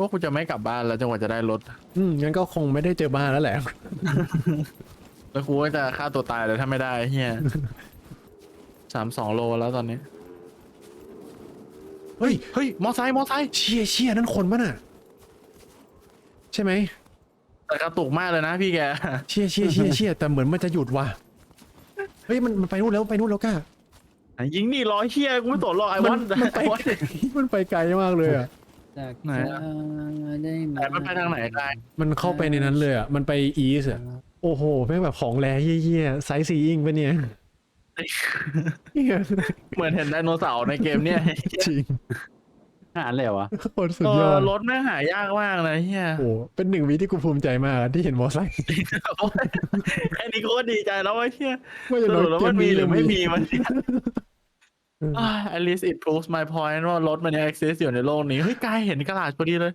ว่ากูจะไม่กลับบ้านแล้วจนกว่าจะได้รถ อืมงั้นก็คงไม่ได้เจอบ้านแล้วแหละ แล้วกูก็จะฆ่าตัวตายเลยถ้าไม่ได้เฮียสามสองโลแล้วตอนนี้ เฮ้ย เฮ้ย มอไซค์มอไซค์เชี่ยเชี่ยนั่นคนปะน่ะ ใช่ไหม แต่กระตุกมากเลยนะพี่แก เชี่ยเชี่ยเชี่ยเชี่ยแต่เหมือนมันจะหยุดว่ะ เฮ้ยมันมันไปนู่นแล้วไปนู่นแล้วก้ายิงนี่ร้อยเฮียกูไม่สนหรอกไอ้มัวันนมันไปมันไปไกลมากเลยอะ จากไหนจะอะ ได้ไหมแต่มันไปทางไหนได้มันเข้าไปในนั้นเลยอะ มันไปอีสอะ โอ้โหแม่งแบบของแร่เยี่ยๆไซส์ซีอิงปะเนี่ยเหี้ยเหมือนเห็นไดโนเสาร์ในเกมเนี่ยจริงหาเลยวะโคตรสุดเอยออดรถแม่งหายากมากนะเฮียโอ้โหเป็นหนึ่งวิที่กูภูมิใจมากที่เห็นมอไซค์แค่นี้กูก็ดีใจแล้วว่าเฮียว่าสจะรุปแล้วมันมีหรือไม่มีมันเอออ่า at least it proves my point ว่ารถมันยัง exist อยู่ในโลกนี้ เฮ้ยกายเห็นกระดาษพอดีเลย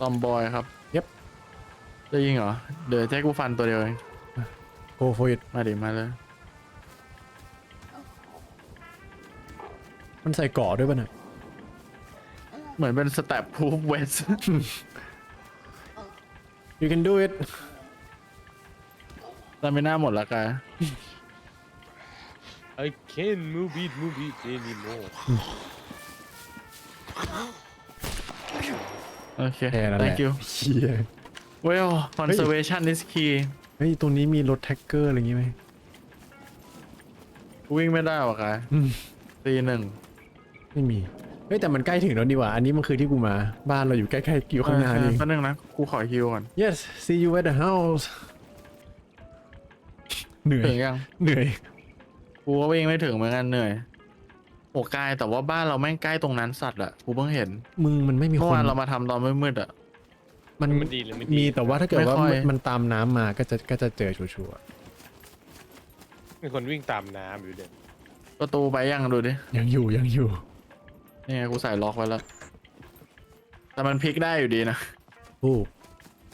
ตอมบอยครับ Yep จะยิงเหรอ เดี๋ยวจะให้กูฟันตัวเดียวเองโอ้โหยมาดิมาเลย มันใส่เกราะด้วยป่ะน่ะ เหมือนเป็นสเต็ปพูฟเวส you can do it ตาไม่น่าหมดละกาย I can't move it, move it anymore. โอเค แค่นั้นแหละ thank you เชี่ย well conservation is key เฮ้ย ตรงนี้มีรถแท็กเกอร์อะไรอย่างงี้ไหมวิ่งไม่ได้หรอกายอืมตีหนึ่งไม่มี เฮ้ยแต่มันใกล้ถึงแล้วดีกว่า อันนี้มันคือที่กูมา บ้านเราอยู่ใกล้ๆอยู่ข้างหน้านี่ แป๊บนึงนะ กูขอฮิวก่อน yes see you at the house เหนื่อย ถึงยัง เหนื่อย กูก็วิ่งไม่ถึงเหมือนกันเหนื่อยโอ้กายแต่ว่าบ้านเราแม่งใกล้ตรงนั้นสัตว์อะกูเพิ่งเห็น มึงมันไม่มีเมื่คอนวานเรามาทำตอนมืดๆอะ มันมันดีหรือไม่ดีมีแต่ว่าถ้าเกิดว่าไม่ค่อย มันมันตามน้ำมาก็จะก็จะเจอชัวร์มีคนวิ่งตามน้ำอยู่เด็ดประตูไปยังดูดิ ๆยังอยู่ยังอยู่ นี่ไงกูใส่ล็อกไว้แล้ว แต่มันพลิกได้อยู่ดีนะโอ้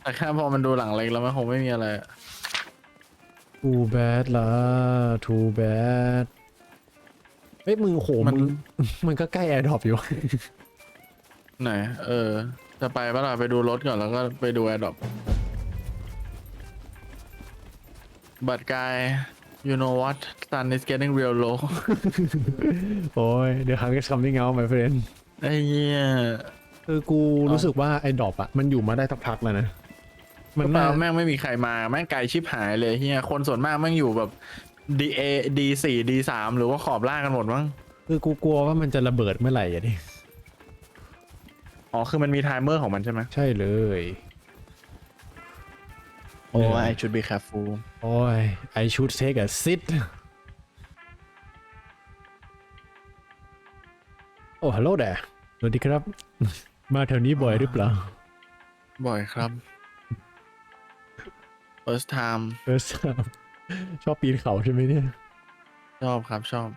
แต่แค่พอมันดูหลังเล็กแล้วมันคงไม่มีอะไรอะ too bad ละ too bad เฮ้ยมึงโหมัมันน มันก็ใกล้แอร์ดรอปอยู่ ไหน เออ จะไปปะล่ะไปดูรถก่อนแล้วก็ไปดูแอร์ดรอปบัตรกาย you know what sun is getting real low โอ้ย the hunger is coming out my friend ไอ้เหี้ยคือกูรู้สึกว่าไอ้ดรอปอะมันอยู่มาได้สักพักแล้วนะ มันเปน่าล่าแม่งไม่มีใครมาแม่งไกลชิบหายเลยเฮียคนส่วนมากแม่งอยู่แบบ D A D สี่ D สามหรือว่าขอบล่างกันหมดมั้งคือกูกลัวว่ามันจะระเบิดเมื่อไหร่อะดิอ๋อคือมันมีไทม์เมอร์ของมันใช่ไหมใช่เลย โอ้ I should be careful โอ้ย I should take a sit โอ้ฮัลโหลแดสวัสดีครับ มาแถวนี้บ่อยหรือเปล่า บ่อยครับ first time เออชอบปีนเขาใช่ไหมเนี่ย ชอบครับชอบ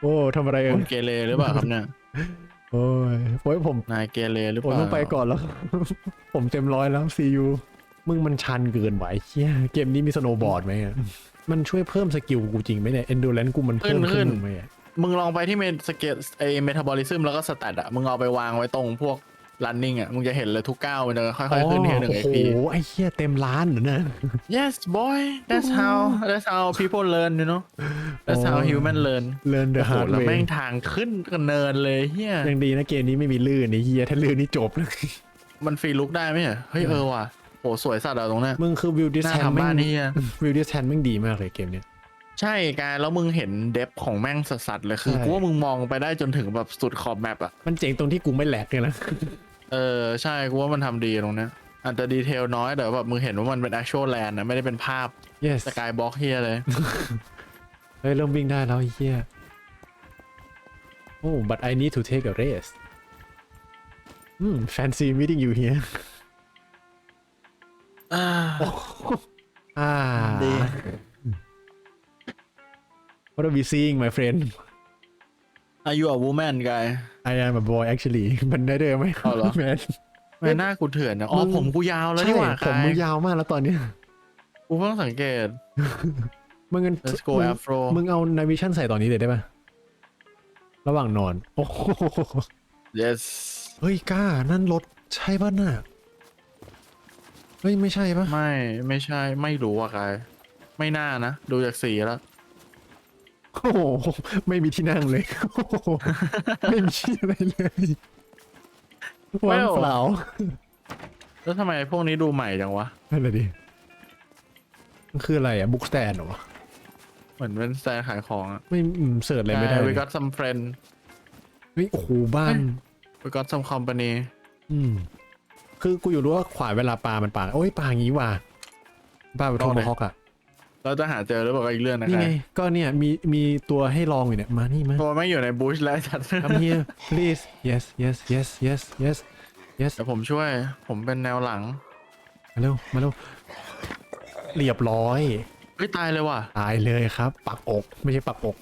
โอ้ทำอะไรเอ่คุยณเกเรหรือเปล่าครับเนี่ย โอ้ยโอ้ยผมนายเกเรหรือผเปมล่าต้องไปก่อนแล้ว ผมเต็มร้อยแล้ว see you มึงมันชันเกินไหวเชี่ยเกมนี้มีสโนว์บอร์ดไหมอะมันช่วยเพิ่มสกิลกูจริงไหมเนี่ย endurance กูมันเพิ่มขึ้นไหมอะมึงลองไปที่เมสเกตไอเมตาบอลิซึมแล้วก็สแตทอะมึงเอาไปวางไว้ตรงพวก running อะมึงจะเห็นเลยทุกก้าวมันจะค่อยๆขึ้นเทียหนึ่ง โอ้โห XP ไอ้เหี้ยเต็มล้านเหรอเนี่ย yes boy that's how that's how people learn you know that's how อ๋อ human learn learn the โอ้โห hard แล้ว way แม่งทางขึ้นกันเนินเลยเฮียยังดีนะเกมนี้ไม่มีลื่นไอ้เหี้ยถ้าลื่นนี่จบเลย มันฟรีลุกได้ไหมเหรอเฮ้ยเออว่ะ โหสวยสัตว์อะตรงเนี้ยมึงคือวิวดิสน่าแทนทำแม่บ้านงนี่เฮียวิวดิสแทนแม่งดีมากเลยเกมเนี้ย ใช่กายแล้วมึงเห็นเดฟของแม่งสัสๆเลยคือใช่ กูว่ามึงมองไปได้จนถึงแบบสุดขอบแมปอะมันเจ๋งตรงที่กูไม่แหลกเนี่ยนะ เออใช่กูว่ามันทำดีตรงเนี้ยอาจจะดีเทลน้อยแต่แบบมึงเห็นว่ามันเป็น actual land นะไม่ได้เป็นภาพ yes สกายบล็อกเฮียเลย เฮ้ยเริ่มวิ่งได้แล้วไอ้เหี้ยโอ้ but I need to take a rest อืม fancy meeting you here อ่าอ่า ดี What are we seeing my friend Are you a woman guy I am a boy actually มันได้ด้วยไหมเอาเหรอ แมนไม่หน้ากูเถื่อนนะอ๋อมึง ผมกูยาวแล้วใช่นี่หว่าผมกายมึงยาวมากแล้วตอนเนี้ยกูเพิ่งสังเกต มึงงั้น let's go มึง afro มึงเอานาวิชั่นใส่ตอนนี้เลยได้ปะระหว่างนอน โอ้โห yes เฮ้ยกล้า นั่นรถใช่ป่ะน่ะ เฮ้ยไม่ใช่ป่ะไม่ไม่ใช่ไม่รู้อะกายไม่น่านะดูจากสีแล้วโอ้โหไม่มีที่นั่งเลยโอ้โหไม่มีอะไรเลยว่างเปล่าแล้วทำไมพวกนี้ดูใหม่จังวะนั่นแหละดิมันคืออะไรอะบุ๊กสแตนเหรอวะเหมือนเป็นสไตล์ขายของอะไม่อืมเสิร์ชอะไรไม่ได้กายเล we ย got some friend เฮ้ยโอ้โหบ้าน we got some company อืม คือกูอยู่รู้ว่าขวายเวลาปลา มันปลาโอ้ยปลาอย่างงี้ว่ะปลาแบบโทเอามเลยฮอกอะเราจะหาเจอหรือเปล่าก็อีกเรื่องนะนี่กาไงยก็เนี่ยมีมีตัวให้ลองอยู่เนี่ยมานี่มาตัวไม่อยู่ในบูชแล้วจัด Come here please yes yes yes yes yes yes เดี๋ยวผมช่วย ผมเป็นแนวหลัง มาเร็วมาเร็วเรียบร้อยเฮ้ยตายเลยว่ะตายเลยครับ ปักอก ไม่ใช่ปักอก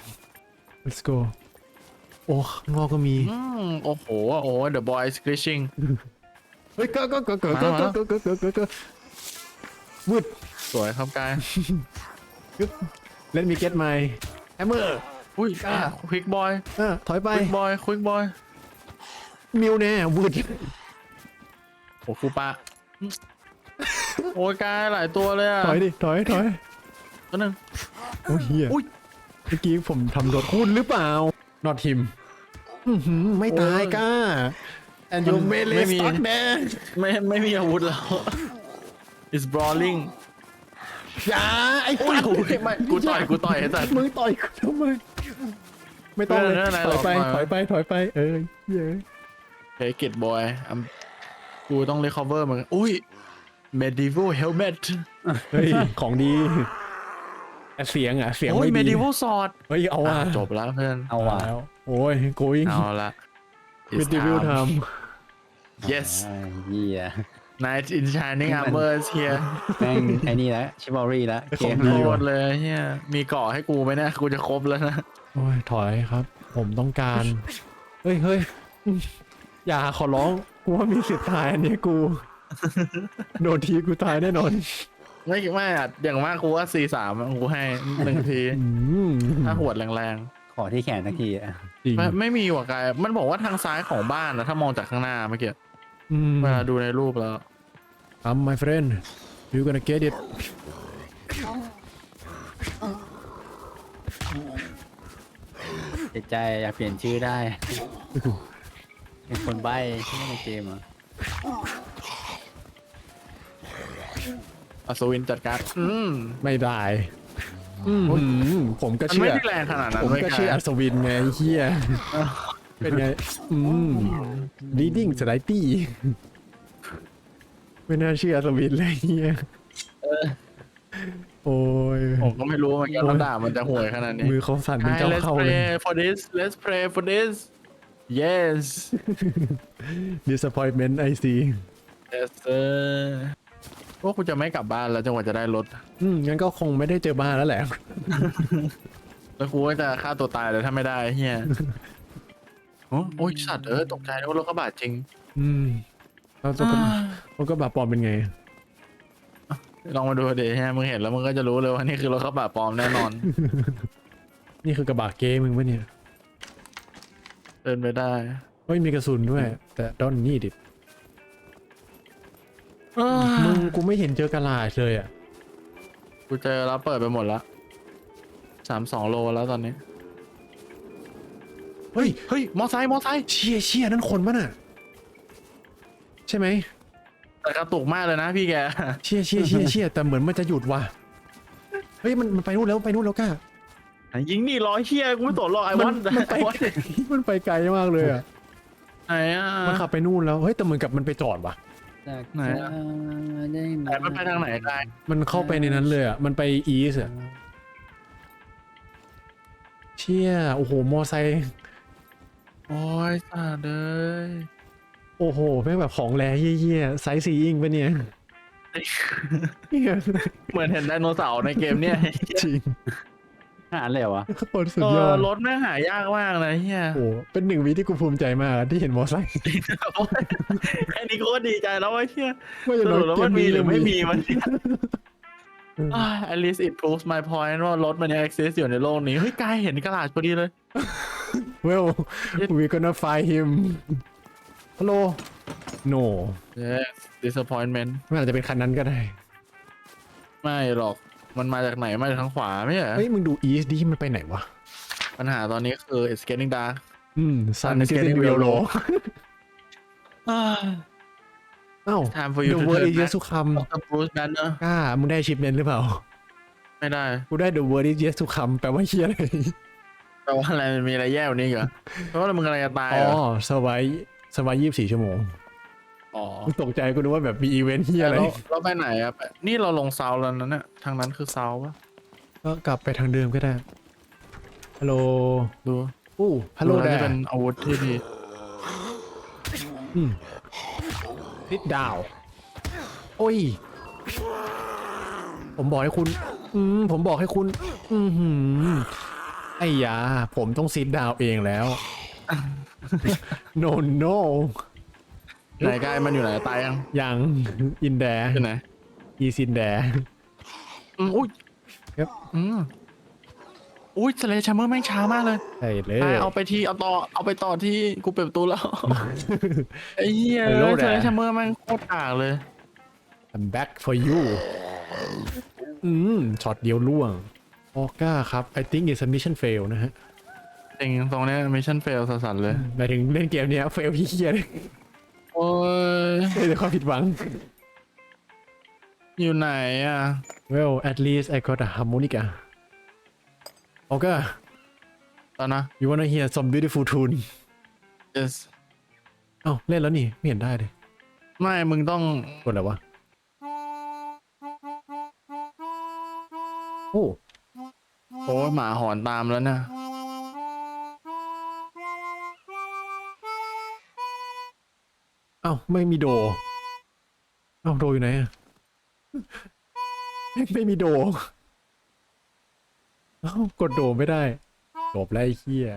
let's go โอ้ข้างนอกก็มีอืมโอ้โห โอ้ the boy is glitching เฮ้ยก็ก็ก็ก็ก็มาแล้วก็ก็ก็ก็ก็วืดสวยครับกายเล่นมีเก็ตไมแฮมเมอร์อุ้ยอะควิกบอยอะถอยไปควิกบอยควิกบอยมิวแน่วืดโอ้ครูปะโอ้ยกายหลายตัวเลยอะถอยดิถอยถอยตัวหนึงโอ้ยเฮียอุ๊ยเมื่อกี้ผมทำรถคุณหรือเปล่า not him อื้อหือไม่ตายก้า and you มัน melee ไม่มี stuck there ไม่ไม่มีอาวุธแล้ว is brawling อย่าไอ้โอ้ยสัตว์โอ้ยไม่กูต่อยกูต่อยไอ้สัตว์มึงต่อยกูทำไมไม่ต้องเลยไม่เป็นไรถอยไปหรอกถอยไปถอยไปเออเย้ยเฮ้ยกิดบอยกูต้อง recover มันอุ้ย medieval helmet เฮ้ยของดีแต่เสียงอะเสียงโอ้ย ไม่ดี medieval sword เฮ้ยเอาอะอะจบแล้วเพื่อน เอาว่ะแล้วโอ้ย going เอาละ It's with the view time. time yes อ่าเหี้ย Knight in shining armor is here แม่งไอ้นี่แล้วชิบอรี่แล้วเกมดีโคว่ะตรเลยเฮียมีเกาะให้กูไหมเนี่ยกูจะครบแล้วนะ โอ้ยถอยครับ ผมต้องการ เฮ้ยเฮ้ยอย่าขอร้อง กูว่ามีสิทธิ์ตายอันนี้กู โดนทีกูตายแน่นอนไม่ไม่อะอย่างมากกูว่าสี่สามกูให้หนึ่งที อืมถ้าหวดแรงขอที่แขนสักทีอะจริงๆไม่ไม่มีว่ะกาย มันบอกว่าทางซ้ายของบ้านนะถ้ามองจากข้างหน้าเมื่อกี้ อืมเวลาดูในรูปแล้ว I'm my friend you gonna get it เสียใจอยากเปลี่ยนชื่อได้ เป็นคนใบ้ที่ในเกมอะอัศวินจัดการ อืมไม่ได้อืมผมก็มันเชื่ไม่อ ได้แรงขนาดนั้นผมเว้ยก็กาเชื่อยอัศวินไงไอ้เฮีย เป็นไง อืม leading s l i d y ไม่น่าเชื่ออัศวินเลยเฮียโอ้ย ผมก็ไม่รู้เหมือนกันว่าด่ามันจะห่วยขนาดนี้ มือเขาสั่นเป็น Hi, เจ้า let's เข้าเลย pray for this let's pray for this yes disappointment I see yes sir พวกกูจะไม่กลับบ้านแล้วจนกว่าจะได้รถ อืมงั้นก็คงไม่ได้เจอบ้านแล้วแหละ แล้วกูก็จะฆ่าตัวตายเลยถ้าไม่ได้เฮีย โอ้โอ้ยสัตว์เออตกใจนึกว่ารถกระบะจริงอืมแล้วตัวกระรถกระบะปลอมเป็นไง ลองมาดูดิฮะมึงเห็นแล้วมึงก็จะรู้เลยว่านี่คือรถกระบะปลอมแน่นอน นี่คือกระบะเกมึงปะเนี่ยเดินไปได้เฮ้ยมีกระสุนด้วย แต่ don't need it อ้ามึงกูไม่เห็นเจอกระลาดเลยอะ กูเจอแล้วเปิดไปหมดแล้วสามสองโลแล้วตอนนี้ เฮ้ยเฮ้ยมอไซค์มอไซค์เชี่ยเชี่ยนั่นคนปะน่ะใช่ไหมแต่กระตุกมากเลยนะพี่แกเชี่ยเชี่ยเชี่ยเชี่ยแต่เหมือนมันจะหยุดว่ะเฮ้ยมันมันไปนู่นแล้วไปนู่นแล้วก้ายิงนี่ร้อยเฮียกูไม่สนหรอกไอ้มัวันมันไปมันไปไกลมากเลยอะไหนอะมันขับไปนู่นแล้วเฮ้ยแต่เหมือนกับมันไปจอดว่ะจากไหนจะอะได้ไหมแต่มันไปทางไหนได้มันเข้าไปในนั้นเลยอะมันไปอีสอะเชี่ยโอ้โหมอไซค์ โอ้ยสัตว์เลยโอ้โหแม่งแบบของแร่เยี่ยๆไซส์ซีอิงปะเนี่ยเนี่ยเหมือนเห็นไดโนเสาร์ในเกมเนี่ยจริงหาเลยเหรอวะโคตรสุดเอยออดรถแม่งหายากมากเลยเฮียโอ้โหเป็นหนึ่งวิที่กูภูมิใจมากที่เห็นมอไซค์แค่นี้ก็ดีใจแล้วว่าเฮียว่าสอย่างน้อรุยปแล้วเกมันมมีนี้หรืยัองไม่มีมีมันอ่า at least it proves my point ว่ารถมันยัง exist อยู่ในโลกนี้ เฮ้ยกายเห็นกระดาษพอดีเลย well we gonna find him hello no yes disappointment มันอาจจะเป็นคันนั้นก็ได้ ไม่หรอกมันมาจากไหนมาจากทางขวาไม่ใช่เหรอเฮ้ยมึงดู east ดิมันไปไหนวะ ปัญหาตอนนี้คือ it's getting dark อืม sun Sun is is getting getting real real low low อ่าอ้าว time for you the to word turn is back yes to come Dr. Bruce Banner กล้ามึงได้ achievement หรือเปล่า ไม่ได้ กูได้ the word is yes to come แปลว่าเฮียอะไร แปลว่าอะไรมันมีอะไรแย่กว่านี้อีกเหรอเพราะว่ามึงอะไรจะตายอ๋เหอรอสวายสวายยี่สิบสี่ชั่วโมงอ๋อกูตกใจกูนึกว่าแบบมีอีเวนต์เฮียอะไร แล้วเราไปไหนอะไปนี่เราลงเซาแล้วนะเนี่ยทางนั้นคือเซาปะก็กลับไปทางเดิมก็ได้ ฮัลโหลดูอู้ฮัลโหลดูแดน่าจะเป็นอาวุธที่ดีนิดดาว โอ้ย ผมบอกให้คุณ อืมผมบอกให้คุณ อือหือ ไอ้ยา ผมต้องซิดดาวเองแล้ว no no ไหนกายมันอยู่ไหนตายยังยังอินแดอยู่ไหนอีซินแดอืมอุ้ยครับ อืมอุ้ยสเลชัมเมอร์แม่งช้ามากเลยใช่เลยไปเอาไปที่เอาต่อเอาไปต่อที่กูเปิดประตูแล้วไอ้เหี้ย Hello สเล there ชัมเมอร์แม่งโคตรกากเลย I'm back for you อืมช็อตเดียวล่วง ออก้าครับ I think it's a mission fail นะฮะจริงตรงเนี้มิชชั่นเฟลสัสๆเลยหมายถึงเล่นเกมเนี้ย fail พี่เฮียเลยโอ้ยไม่แต่ความผิดหวัง อยู่ไหนอะ Well at least I got a harmonica ออก้า ตอนนะ you wanna hear some beautiful tune yes เอ้าเล่นแล้วนี่ ไม่เห็นได้เลยไม่มึงต้องกดอะไรวะโอ้ โอ้ยหมาหอนตามแล้วนะ เอ้าไม่มีโด เอ้าโดอยู่ไหนอะไม่ไม่มีโด เอ้ากดโดไม่ได้จบแล้วไอ้เหี้ย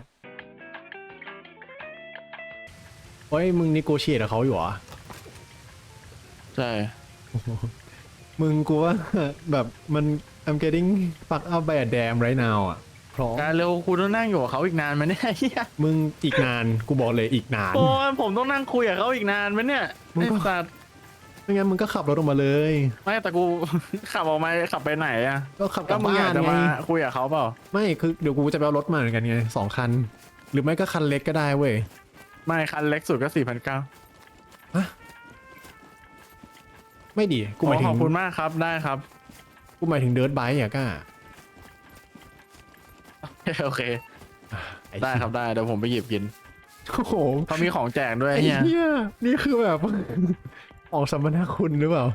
เฮ้ยมึงนิโกเชียกับเขาอยู่เหรอ ใช่ มึงกูว่า แบบมัน I'm getting fucked up by a damn right now อะเพราะการเร็วกูต้องนั่งอยู่กับเขาอีกนานไหมเนี่ยเหี้ยมึงอีกนานกูบอกเลยอีกนาน โอ้ยผมต้องนั่งคุยกับเขาอีกนานไหมเนี่ยมึงไอ้ก็ สัตว์ไม่งั้นมึงก็ขับรถออกมาเลย ไม่แต่กู ขับออกมาขับไปไหนอะก็ขับกก็ลับมึงอากบ้ายนจะไงมาคุยกับเขาเปล่า ไม่คือเดี๋ยวกูจะไปเอารถมาเหมือนกันไงสองคัน หรือไม่ก็คันเล็กก็ได้เว้ย ไม่คันเล็กสุดก็สี่พันเก้า ไม่ดีกูหมายถึขงอบคุณมากครับได้ครับ กูหมายถึงเดิร์ดไบค์อะก้าโอเคอ้ได้ครับได้เดี๋ยวผมไปหยิบกินโอ้โหเขามีของแจกด้วยไอ้เนี่ยเหี้ยนี่คือแบบออกสัมมนาคุณหรือเปล่า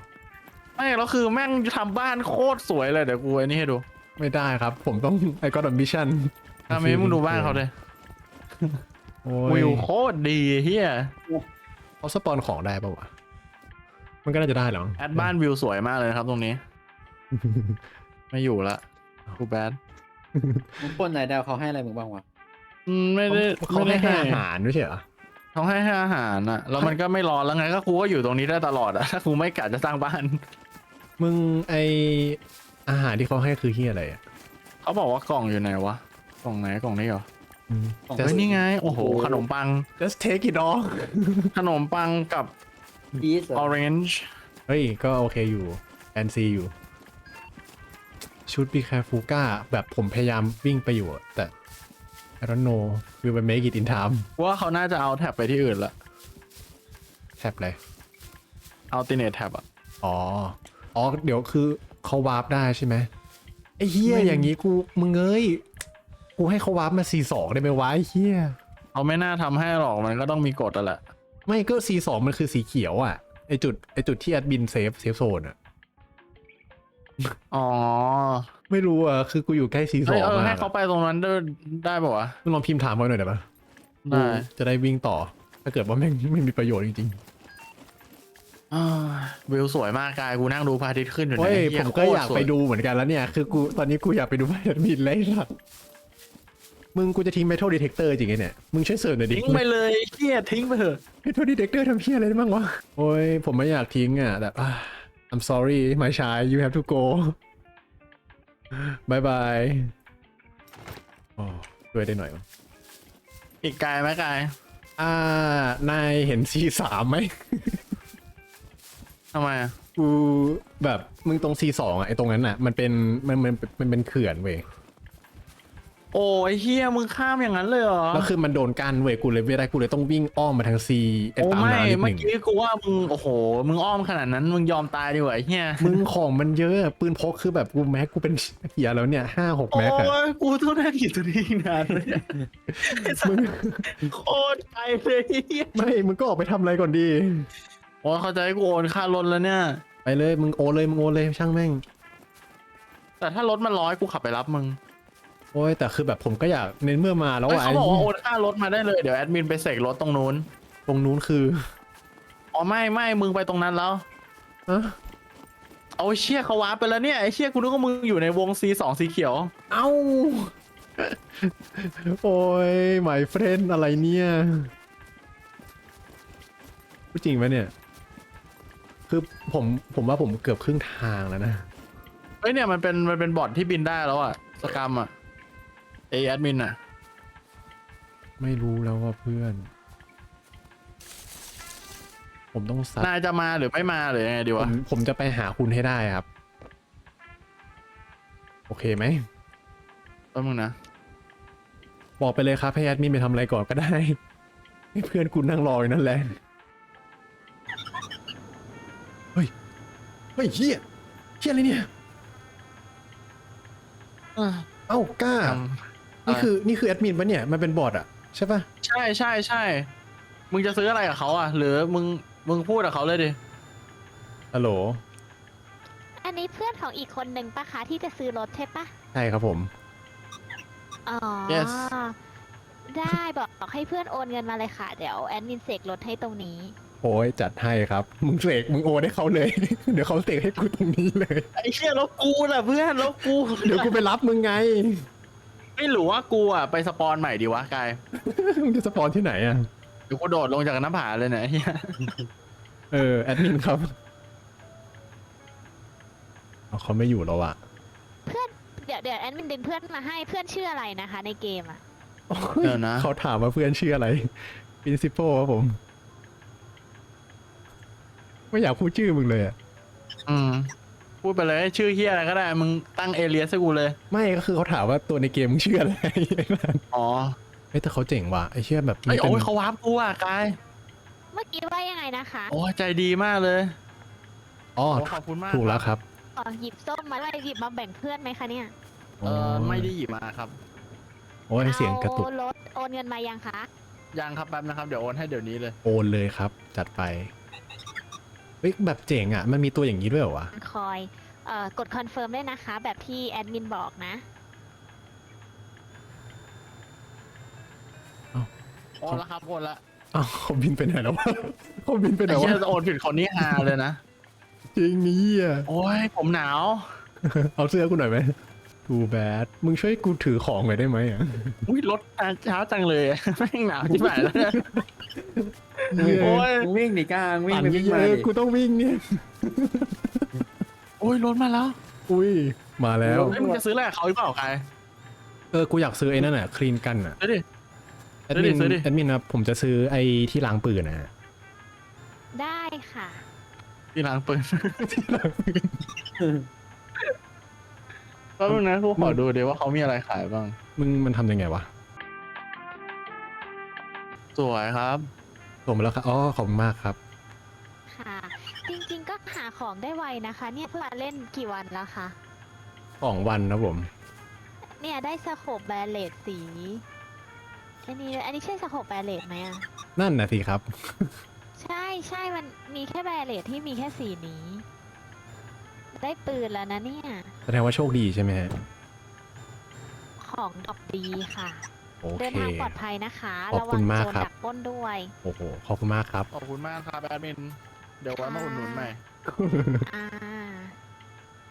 ไม่แล้วคือแม่งทำบ้านโคตรสวยเลยเดี๋ยวกูไอ้นี่ให้ดู ไม่ได้ครับ ผมต้องไอ้ก็ดอมบิชันทำให้มึงดูบ้านเขาเลยวิวิววโคตรดีเฮียเขาสปอนของได้ป่าวะ มันก็น่าจะได้หรอแอดบ้านวิวสวยมากเลยนะครับตรงนี้ ไม่อยู่ละกูแบดมึงปล้นไหนดาวเขาให้อะไรมึงบ้างวะอืมไม่ได้เขาไม่ให้ได้ให้ให้อาหารไม่ใช่เหรอ เขาให้ให้อาหารอะแล้วมันก็ไม่ร้อนแล้วไงก็กูก็อยู่ตรงนี้ได้ตลอดอะถ้ากูไม่กะจะสร้างบ้าน มึงไออาหารที่เขาให้คือที่อะไรอะเขาบอกว่ากล่องอยู่ไหนวะ กล่องไหนกล่องนี้เหรอจะเฮ้ยนี่ไง โอ้โห ขนมปัง just take it all ขนมปังกับ บีส orange เฮ้ย ก็โอเคอยู่แอนซีอยู่ ชุดปีแคฟูก้าแบบผมพยายามวิ่งไปอยู่อะแต่ I don't know will we make it in time ว่าเขาน่าจะเอาแท็บไปที่อื่นละแท็บเลย เอาติเนตแท็บอะอ๋อ อ๋อ เดี๋ยวคือเขาวาร์ปได้ใช่ไหมไอ้เฮียไม่ อย่างนี้กูมึงเอ้ย กูให้เขาวาร์ปมา C2 ได้ไหมวะไอ้เฮีย เขาไม่น่าทำให้หรอกมันก็ต้องมีกฎอะแหละ ไม่ก็ C2 มันคือสีเขียวอะไอจุดไอจุดที่แอดมินเซฟเซฟโซนอะ อ๋อไม่รู้อะคือกูอยู่ใกล้ C2 เอ้ยเออมาให้กเขาอะไปตรงนั้นได้ได้ป่าวะมึงลองพิมพ์ถามเขาหน่อยได้ปะได้กูจะได้วิ่งต่อ ถ้าเกิดว่าแม่งไม่มีประโยชน์จริงอ้าววิวสวยมากกายกูนั่งดูพระอาทิตย์ขึ้นอยู่โอ้ยเนี่ยผเหี้มก็โคตรอยากสว ไปดูเหมือนกันแล้วเนี่ย คือกูตอนนี้กูอยากไปดูไพ่แอดมินเลยสัตว์ มึงกูจะทิ้งเมทัลดีเทคเตอร์จริงไงเนี่ย มึงช่วยเสิร์ชหน่อยดิ ทิ้งไปเลยเฮียทิ้งไปเถอะเมทัลดีเทคเตอร์ทำเพี้ยอะไรได้บ้างวะ โอ้ย ผมไม่อยากทิ้งอะแบบอะ I'm sorry my child you have to go bye bye โอ้ช่วยได้หน่อยมั้งอีกไกลไหมกายอ่านายเห็น C3 ไหม ทำไมอะกูแบบมึงตรง C2 อะไอตรงนั้นอะ มันเป็นมันมันมันเป็นเขื่อนเว้ย โอ้ยเฮียมึงข้ามอย่างนั้นเลยเหรอแล้วคือมันโดนกันเว้ยกูเลยไม่ได้กูเลยต้องวิ่งอ้อมมาทาง C ไอโอ้ตามไม่น้ำนิดหเมื่อนึ่งกี้กูว่ามึงโอ้โห มึงอ้อมขนาดนั้นมึงยอมตายดีกว่าไอ้เฮียมึงของมันเยอะอะปืนพกคือแบบกูแม็กกูเป็นเฮียแล้วเนี่ยห้าหกโอ้แม็กอะยกูต้องนั่งอยู่ตรงนี้อีกนานเลยเนี่ยไอ้สัมึงสโคตรไกลเลยเหี้ยไม่มึงก็ออกไปทำอะไรก่อนดี โอ้ยเขาใจะให้กูโอนค่ารถแล้วเนี่ย ไปเลยมึงโอนเลยมึงโอนเลยช่างแม่งแต่ถ้ารถมันร้อยกูขับไปรับมึงโอ้ยแต่คือแบบผมก็อยากเน้นเมื่อมาแล้วเอ้ยอะเขาบอกว่าโอนค่ารถมาได้เลย เดี๋ยวแอดมินไปเสกรถตรงนู้น ตรงนู้นคืออ๋อไม่ไม่มึงไปตรงนั้นแล้วอะเอาไอ้เชี่ยเขาวาร์ปไปแล้วเนี่ยไอ้เชี่ยกูนึกว่ามึงอยู่ในวง C2 สีเขียว เอ้าโอ้ยหมายเฟรนอะไรเนี่ยพูดจริงไหมเนี่ย คือผมผมว่าผมเกือบครึ่งทางแล้วนะเอ้ยเนี่ยมันเป็นมันเป็นบอทที่บินได้แล้วอะสกรรมอะ ไอแอดมินอะไม่รู้แล้วว่าเพื่อน ผมต้องซัดนายจะมาหรือไม่มาหรือยังไงดีผวะ มผมจะไปหาคุณให้ได้ครับ โอเคไหมแป๊บนึงนะ บอกไปเลยครับให้แอดมินไปทำอะไรก่อนก็ได้ ให้เพื่อนคุณนั่งรออยู่นั่นแหละ เฮ้ย เฮ้ยเฮียเฮียอะไรเนี่ย เอ้ากล้าทำ นี่คือนี่คือแอดมินปะเนี่ยมันเป็นบอทอะใช่ปะใช่ใช่ใช่มึงจะซื้ออะไรกับเขาอะหรือมึงมึงพูดกับเขาเลยดิฮัลโหลอันนี้เพื่อนของอีกคนหนึ่งปะคะที่จะซื้อรถใช่ปะใช่ครับผม อ๋อ Yes ได้บอกบอกให้เพื่อนโอนเงินมาเลยค่ะ เดี๋ยวแอดมินเสกรถให้ตรงนี้ โอ้ยจัดให้ครับ มึงเสกมึงโอนให้เขาเลย เดี๋ยวเขาเสกให้กูตรงนี้เลย ไอ้เชี่ยรถกูแหละเพื่อนรถกู เดี๋ยวกูไปรับมึงไง ไม่รู้ว่ากูอะไปสปอนใหม่ดีวะกาย มึงจะสปอนที่ไหนอะเดี๋ยวกูโดดลงจากหน้าผาเลยเนี่ยไอ้เหี้ยเออ แอดมินครับเอาเขาไม่อยู่แล้วอะเดี๋ยวเดี๋ยวแอดมินดึงเพื่อนมาให้เพื่อนชื่ออะไรนะคะ ในเกมอะเดี๋ยวนะ เขาถามว่าเพื่อนชื่ออะไร principal ครับผม ไม่อยากพูดชื่อมึงเลยอะอืม พูดไปเลยชื่อเฮียอะไรก็ได้ มึงตั้งเอเลียสให้กูเลย ไม่ก็คือเขาถามว่าตัวในเกมมึงชื่ออะไรไอ้นั่นอ๋อเฮ้ยแต่เขาเจ๋งว่ะไอ้เชื่อแบบไอ้ยมันโอ้ยเป็นเขาวาร์ปกูอะกายเมื่อกี้ว่ายังไงนะคะ โอ้ยใจดีมากเลยอ๋อโอ้ขอบคุณมากถูกแล้วครับอ๋อหยิบส้มมาเลยหยิบมาแบ่งเพื่อนไหมคะเนี่ยเออไม่ได้หยิบมาครับโอ้ยเสียงกระตุก เอารถโอนเงินมายังคะ ยังครับแป๊บนะครับเดี๋ยวโอนให้เดี๋ยวนี้เลย โอนเลยครับ จัดไป เฮ้ยแบบเจ๋งอะ มันมีตัวอย่างนี้ด้วยเหรอวะ คอยเอ่อกดคอนเฟิร์มได้นะคะ แบบที่แอดมินบอกนะ โอนแล้วครับโอนแล้วอ้าวเขาบินไปไหนแล้ววะเขาบินไปไหนไอ้วะเชี่ยโอนผิดคนนี้ฮาเลยนะ จริงนี่อะโอ้ยผมหนาว เอาเสื้อกูหน่อยไหม too bad มึงช่วยกูถือของหน่อยได้ไหมอะ อุ้ยรถช้าจังเลย แม่งหนาวที่ไหนแล้วเนี่ย โอ้ยมึงวิ่งดิก้างวิ่งปั่นไปวิ่งเยมาอะดิๆกูต้องวิ่งเนี่ย โอ้ยรถมาแล้วอุ้ย มาแล้ว เฮ้ยมึงจะซื้ออะไรกับเขาหรือเปล่าใครเออ กูอยากซื้อไอ้นั่นอะ คลีนกันอะซื้อดิ แอดมิน ซื้อดิแอดมินนะผมจะซื้อไอ้ที่ล้างปืนนะฮะได้ค่ะ ที่ร้านปืนแป๊บนึงนะกูขอดูเดี๋ยวว่าเขามีอะไรขายบ้าง มึงมันทำยังไงวะ สวยครับ ส่งมาแล้วครับอ๋อขอบคุณมากครับ ค่ะ จริงๆก็หาของได้ไวนะคะ เนี่ยเพิ่งมาเล่นกี่วันแล้วคะ สองวันนะผม เนี่ยได้สโคปแบรเลตสีอันนี้อันนี้ใช่สโคปแบรเลตไหมอะ นั่นนะสิครับ ใช่ใช่มันมีแค่แบรเลตที่มีแค่สีนี้ ได้ปืนแล้วนะเนี่ย แสดงว่าโชคดีใช่ไหมฮะ ของดอกดีค่ะ โอเดินเค ทางปลอดภัยนะคะขอบระคุวัณงมากโจรครับ ดักปล้นด้วย โอ้โห ขอบคุณมากครับ ขอบคุณมากครับแอดมิน เดี๋ยวไว้มาอุดหนุนใหม่ อ่า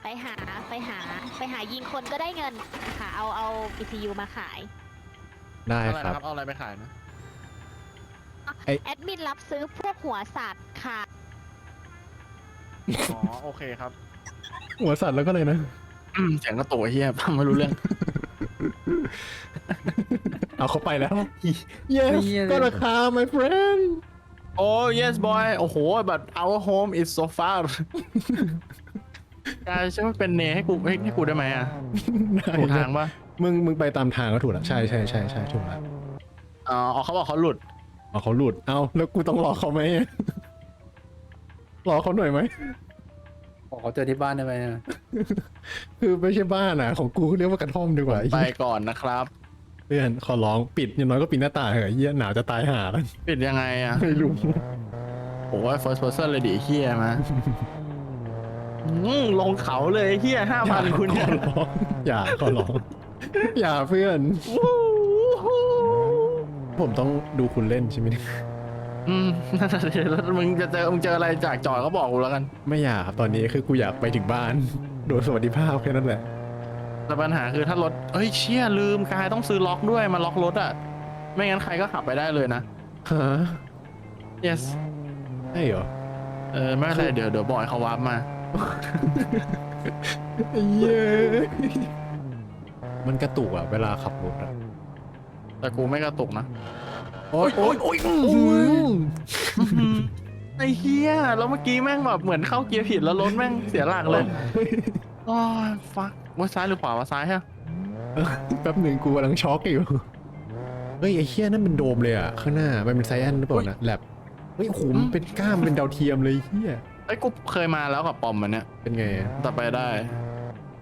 ไปหาไปหาไปหายิงคนก็ได้เงินค่ะเอาเอา BTU มาขาย ได้อะไรครับ นะครับ เอาอะไรไปขายนะไอ้แอดมินรับซื้อพวกหัวสัตว์ค่ะ อ๋อ โอเคครับหัวสัตว์แล้วก็เลยนะอืมเสียงกระตุกไอ้เฮียฟังไม่รู้เรื่อง เอาเขาไปแล้ว yes ก็ราคา my friend โอ้ yes boy โอ้โห but our home is so far กายช่วยเป็นเนให้กูให้ให้กูได้ไหมอะถูกทางปะมึงมึงไปตามทางก็ถูกแล้วใช่ใช่ใช่ใช่ถูกแล้วอ๋อเขาบอกเขาหลุดเอาเขาหลุดเอาแล้วกูต้องรอเขาไหมรอเขาหน่อยไหมบอกเขาเจอที่บ้านได้ไหมเนี่ยคือไม่ใช่บ้านอะ ของกูเรียกว่ากระท่อมดีกว่าไปก่อนนะครับ เพื่อนขอร้องปิดอย่างน้อยก็ปิดหน้าต่างเหอะเยี่ยหนาวจะตายห่าแล้วปิดยังไงอะไม่รู้โอ้ย first person เลยดิเฮียมาอืมลงเขาเลยเฮียห้าพันคุณขเนี่อยร้องอย่าขอร้อง อย่าเพื่อนผมต้องดูคุณเล่นใช่ไหมเนี่ยอืมนั่นน่ะสิแล้วมึงจะเจอมึงเจออะไรจากจอยก็บอกกูแล้วกัน ไม่อยากครับตอนนี้คือกูอยากไปถึงบ้าน โดยสวัสดิภาพแค่นั้นแหละ แต่ปัญหาคือถ้ารถเอ้ยเชี่ยลืมกายต้องซื้อล็อกด้วยมาล็อกรถอะ ไม่งั้นใครก็ขับไปได้เลยนะ ฮะ yes ใช่เหรอเออไม่เป็นไรเดี๋ยวเดี๋ยวบอยเขาวาร์ปมา เย้มันกระตุกอะเวลาขับรถอะแต่กูไม่กระตุกนะ โอ๊ยโอ๊ยโอ๊ยไอ้เฮียแล้วเมื่อกี้แม่งแบบเหมือนเข้าเกียร์ผิดแล้วรถแม่งเสียหลักเลย โอ้ยฟัก ว่าซ้ายหรือขวาว่าซ้ายฮะแป๊บหนึ่งกูกำลังช็อกอยู่ เฮ้ยไอ้เฮียนั่นมันโดมเลยอะข้างหน้า มันเป็นไซแอนหรือเปล่านะแลบเฮ้ยโอ้โหมันเป็นกล้ามเป็นดาวเทียมเลยเฮียไอ้ยกูเคยมาแล้วกับปอมมันเนี่ย เป็นไงอะแต่ไปได้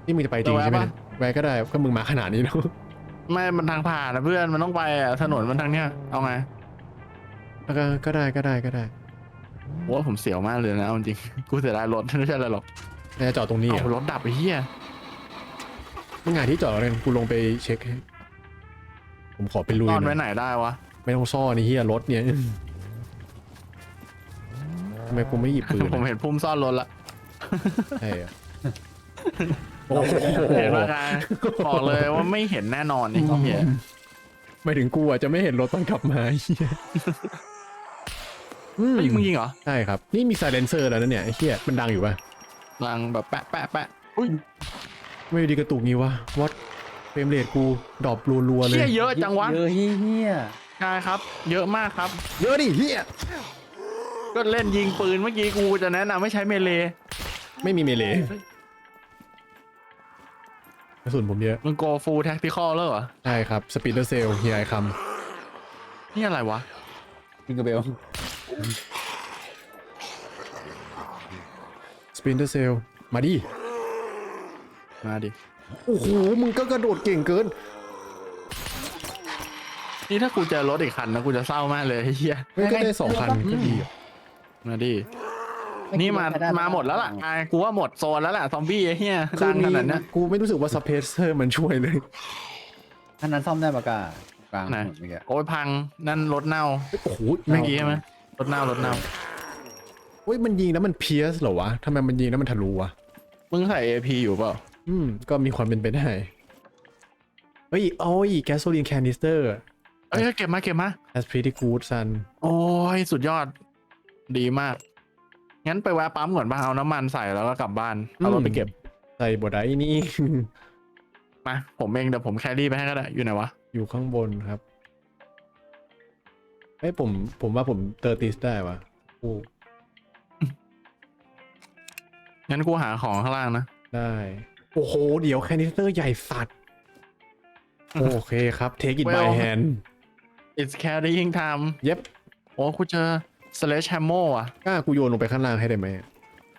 นี่มึงจะไปจริงจะแวะใช่ไหมปะแวะก็ได้ก็มึงมาขนาดนี้แล้วไม่ มันทางผ่านนะเพื่อน มันต้องไปอะ ถนนมันทางเนี้ย เอาไง ก็ก็ได้ก็ได้ก็ได้โอ้ผมเสียวมากเลยนะ เอาจริง กูเสียดายรถไม่ใช่อะไรหรอกแน่จอดตรงนี้เหรเอาอรถดับไปเฮีย มึงหาที่จอดเลยกูลงไปเช็คให้ผมขอไปลุยซ่อนหน่ไว้อยไหนได้วะ ไม่ต้องซ่อนนี่เฮียรถเนี่ยทำไมกูไม่หยิบปืนผมอะเห็นพุ่มซ่อนรถละใช่อะโอ้โหเห็นว่ากายบอกเลยว่าไม่เห็นแน่นอนไอ้เฮียไม่ถึงกูอะจะไม่เห็นรถตอนขับมาเหี้ยอืมเฮ้ยมึงยิงเหรอใช่ครับ นี่มีไซเลนเซอร์แล้วนะเนี่ยไอ้เหี้ยมันดังอยู่ป่ะดังแบบแปะแปะแปะอุ้ย ไม่ดีกระตุกงี้วะวัดเฟรมเรทกูดรอปรัวๆเลเชี่ยยเยอะจังวะเยอะเฮี้ยกายครับ เยอะมากครับ เยอะดิเหี้ยก็เล่นยิงปืนเมื่อกี้กูจะแนะนำให้ใช้เมเลไม่มีเมเลกระสุนผมเยอะมึงโกฟูแท็กติคอลแล้วเหรอใช่ครับสปีดเดอร์เซลเฮียไอคัมนี่อะไรวะจิงเกอร์เบลสปีดเดอร์เซลมาดิ มาดิ โอ้โห มึงก็กระโดดเก่งเกิน นี่ถ้ากูเจอรถอีกคันนะกูจะเศร้ามากเลยไอ้เฮียไม่ก็ได้สองพันก็ดีอะมาดิ นี่มา มาหมดแล้วล่ะกายกูว่าหมดโซนแล้วล่ะซอมบี้ไอ้เฮียดังขนาดเนี้ย กูไม่รู้สึกว่าสเปซเซอร์มันช่วยเลย อันนั้นซ่อมได้ปะกากลางไหน ถนนเมื่อกี้โอ้ยพัง นั่นรถเน่า โอ้โหเมื่อกี้ใช่ไหมรถเน่ารถเน่า เฮ้ยมันยิงแล้วมันเพียสเหรอวะทำไมมันยิงแล้วมันทะลุวะมึงใส่ AP อยู่เปล่า อืม ก็มีความเป็นไปได้ เฮ้ยโอ้ยแก๊สโซลีนแคนิสเตอร์ เอ้ยเก็บมาเก็บมา that's pretty good son โอ้ย สุดยอด ดีมาก งั้นไปแวะปั๊มก่อนป่ะเอาน้ำมันใส่แล้วก็กลับบ้าน เอารถไปเก็บ ใส่บดไดนี่ มา ผมเองเดี๋ยวผมแครี่ไปให้ก็ได้ อยู่ไหนวะ อยู่ข้างบนครับเฮ้ยผม ผมว่าผมเตอร์ติสได้วะโอ้งั้นกูหาของข้างล่างนะ ได้ โอ้โห เดี๋ยวแคนิสเตอร์ใหญ่สัตว์ โอเคครับ take it by Well hand it's carrying time เย็บโอ้กูเจอ slash hammer อะ กล้ากูโยนลงไปข้างล่างให้ได้ไหม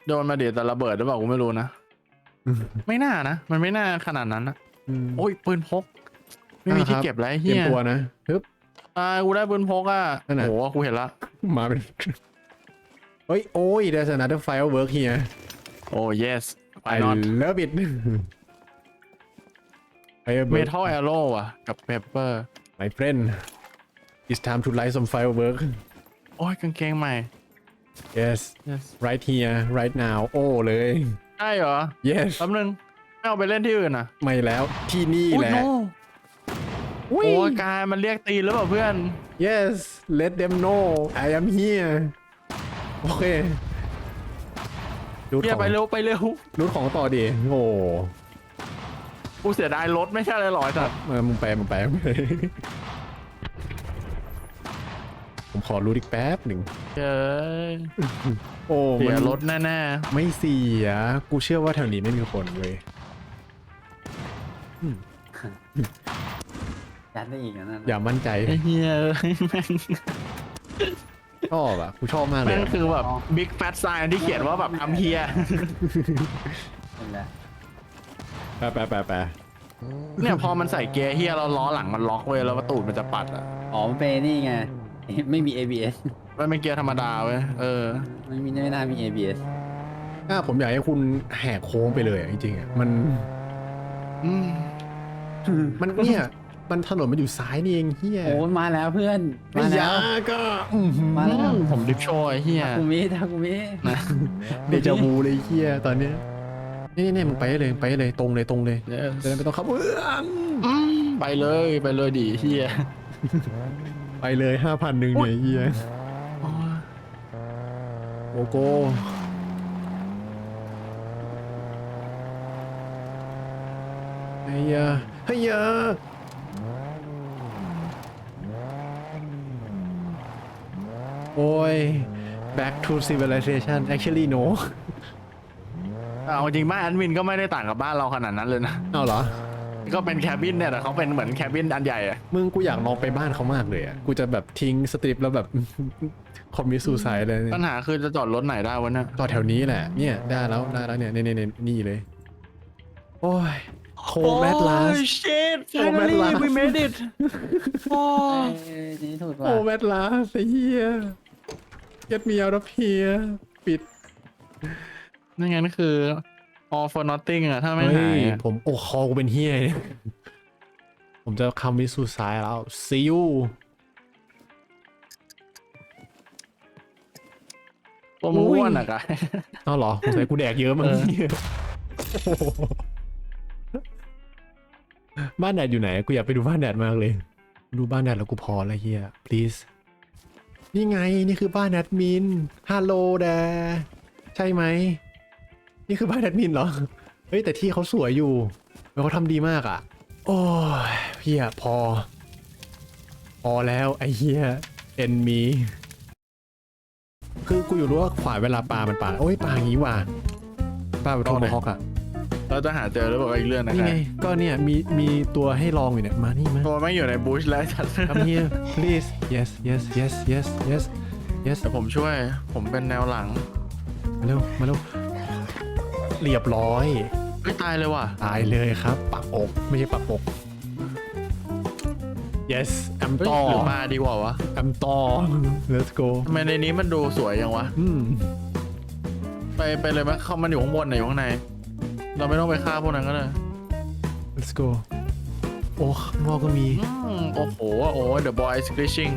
โดนมาเดี๋ยวแต่ระเบิดหรือเปล่ากูไม่รู้นะ อืม ไม่น่านะ มันไม่น่าขนาดนั้นนะอืมโอ้ยปืนพก ไม่มีที่อ่าครับ เก็บแล้วไอ้เตรีเฮียมยตัวนะฮึบอ่ากูได้ปืนพกอะนั่นน่ะ โอ้โหกูเห็นละ มาเป็น เฮ้ย โอ้ย there's another firework here โอ้ yes why I not love it firework metal arrow อะกับ pepper my friend it's time to light some firework โอ้ยกางเกงใหม่ yes yes right here right now โอ้เลย ใช่เหรอ yes แป๊บนึงไม่เอาไปเล่นที่อื่นนะไม่แล้วที่นี่แหละโโอ้ยกายมันเรียกตีนหรือเปล่าเพื่อน yes let them know I am here โอเค รูทเฮียของไปเร็วไปเร็วรูทของต่อดิโอ้กูเสียดายรถไม่ใช่อะไรหรอกไอ้สัตว์เออมึงไปมึงไปมึงไปผมขอรูทอีกแป๊บหนึ่งเฮ้ยโอ้เสียมันรถแน่ไม่เสียกูเชื่อว่าแถวนี้ไม่มีคนเว้ยยัดได้อีกนะนั่นอย่ามั่นใจ ๆไอ้เฮียแม่ง ชอบอะกูชอบมากเลแม่ยงอะคือแบบบิ๊กแฟตไซน์ที่เขียนว่าแบบอัมเฮียนั่นแหละไปไปไปไปเนี่ยพอมันใส่เกียร์เฮียแล้วล้อหลังมันล็อกเว้ยแล้วประตูดมันจะปัดอะอ๋อมันเป็นนี่ไง ไม่มี ABS มันเป็นเกียร์ธรรมดาเว้ยเออ ไม่มีไม่น่ามี ABS ถ้าผมอยากให้คุณแหกโค้งไปเลยอะจริงๆอะมัน อืมมันเนี่ย มันถนนมันอยู่ซ้ายนี่เองเฮียโอ้ยมาแล้วเพื่อนไม่มาแล้ยาวก็อื้อหือมาแล้วผมดิฟโชว์ไอ้เฮียทากุมิทากุมินะเดจาวูเลยเฮียตอนเนี้ยนี่นี่มึงไปได้เลยไปได้เลยตรงเลยตรงเลย Yes จะได้ไม่ต้องขับเอื้องอืมไปเลยไปเลยดิเฮียไปเลยห้าพันหนึ่งเนี่ยเฮียโกโก้เฮียเฮีย โอ้ย back to civilization actually no เอาจริงบ้านแอดมินก็ไม่ได้ต่างกับบ้านเราขนาดนั้นเลยนะ เอาเหรอ ก็เป็นแคบินเนี่ยแต่เขาเป็นเหมือนแคบินอันใหญ่อะมึงกูอยากลองไปบ้านเขามากเลยอะ กูจะแบบทิ้งสตริปแล้วแบบ คอมมิสูไซเลยเนี่ยปัญหาคือจะจอดรถไหนได้วะเนี่ยจอดแถวนี้แหละ เนี่ยได้แล้วได้แล้วเนี่ยเนี่ยเนี่ยนี่เลย โอ้ยโคแมทลาส shit Oh, at finally last. we made it โอ้ เอ้ยนี่ถูกโคว่ะแมทลาสไอ้เหี้ย get me out of here ปิด นั่นงั้นคือ all for nothing อะถ้าไม่เฮ้หายยอะผมโอ้คอกูเป็นเหี้ยเนี่ยผมจะคำมิสูไซแล้ว see you ตัวมึงอ้วนอะกายเอาเหรอผมใส่กูแดกเยอะมั้งเออเหี้ยโอ้โหบ้านแดดอยู่ไหน กูอยากไปดูบ้านแดดมากเลย ดูบ้านแดดแล้วกูพอแล้วเฮีย please นี่ไงนี่คือบ้านแอดมินฮัลโหลแดใช่ไหม นี่คือบ้านแอดมินเหรอ เฮ้ยแต่ที่เขาสวยอยู่แล้วเขาทำดีมากอะ โอ้ยเฮียพอ พอแล้วไอ้เฮียเอ็นมี คือกูอยู่รู้ว่าขวายเวลาปลามันปลาโอ้ยปลาอย่างนี้ว่ะปลาแบบโทมฮอกอะ เราจะหาเจอหรือเปล่าอีกเรื่องนะนี่ครัไง ก็เนี่ยมีมีตัวให้ลองอยู่เนี่ย มานี่มา ตัวไม่อยู่ในบูชแล้วจัด Come here please yes yes yes yes yes yes แต่ผมช่วย ผมเป็นแนวหลัง มาเร็ว มาเร็ว เรียบร้อย เฮ้ยตายเลยว่ะ ตายเลยครับ ปักอก ไม่ใช่ปักอก yes แอมเฮ้ยต่อหรือมาดีกว่าวะแอมต่อ let's go ทำไมในนี้มันดูสวยยังวะ อืม ไปไปเลยมั้ยเขามันอยู่ข้างบนไหนอยู่ข้างใน เราไม่ต้องไปฆ่าพวกนั้นก็ได้ let's go โอ้ข้างนอกก็มี อืมโอ้โห โอ้ the boy is glitching